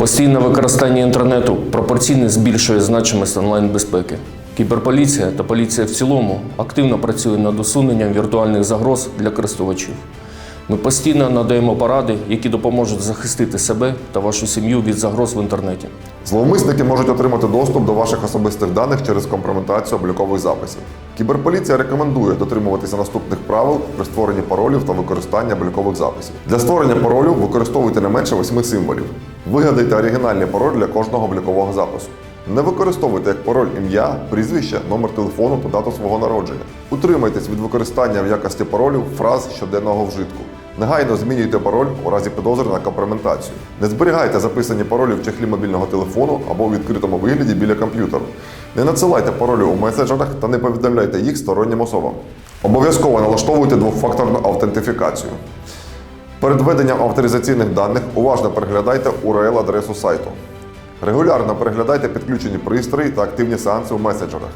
Постійне використання інтернету пропорційно збільшує значимість онлайн-безпеки. Кіберполіція та поліція в цілому активно працює над усуненням віртуальних загроз для користувачів. Ми постійно надаємо поради, які допоможуть захистити себе та вашу сім'ю від загроз в інтернеті. Зловмисники можуть отримати доступ до ваших особистих даних через компрометацію облікових записів. Кіберполіція рекомендує дотримуватися наступних правил при створенні паролів та використання облікових записів. Для створення паролю використовуйте не менше восьми символів. Вигадайте оригінальний пароль для кожного облікового запису. Не використовуйте як пароль ім'я, прізвище, номер телефону та дату свого народження. Утримайтесь від використання в якості паролів фраз щоденного вжитку. Негайно змінюйте пароль у разі підозри на компрометацію. Не зберігайте записані паролі в чехлі мобільного телефону або у відкритому вигляді біля комп'ютеру. Не надсилайте паролі у меседжерах та не повідомляйте їх стороннім особам. Обов'язково налаштовуйте двохфакторну автентифікацію. Перед введенням авторизаційних даних уважно переглядайте URL-адресу сайту. Регулярно переглядайте підключені пристрої та активні сеанси у меседжерах.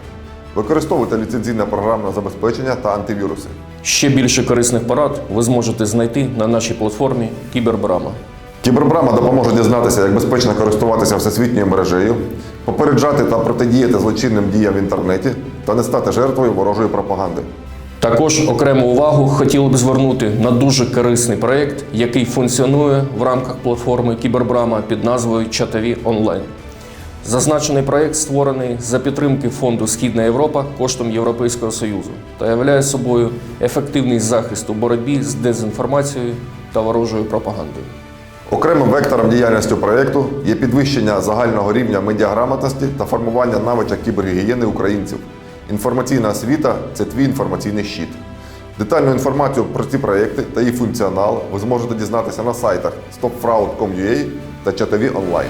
Використовуйте ліцензійне програмне забезпечення та антивіруси. Ще більше корисних порад ви зможете знайти на нашій платформі Кібербрама. Кібербрама допоможе дізнатися, як безпечно користуватися всесвітньою мережею, попереджати та протидіяти злочинним діям в інтернеті та не стати жертвою ворожої пропаганди. Також окрему увагу хотіли б звернути на дуже корисний проєкт, який функціонує в рамках платформи Кібербрама під назвою Чатові онлайн. Зазначений проєкт створений за підтримки фонду Східна Європа коштом Європейського Союзу та являє собою ефективний захист у боротьбі з дезінформацією та ворожою пропагандою. Окремим вектором діяльності проєкту є підвищення загального рівня медіаграмотності та формування навичок кібергігієни українців. Інформаційна освіта це твій інформаційний щит. Детальну інформацію про ці проєкти та їх функціонал ви зможете дізнатися на сайтах stopfraud.com.ua та чатові онлайн.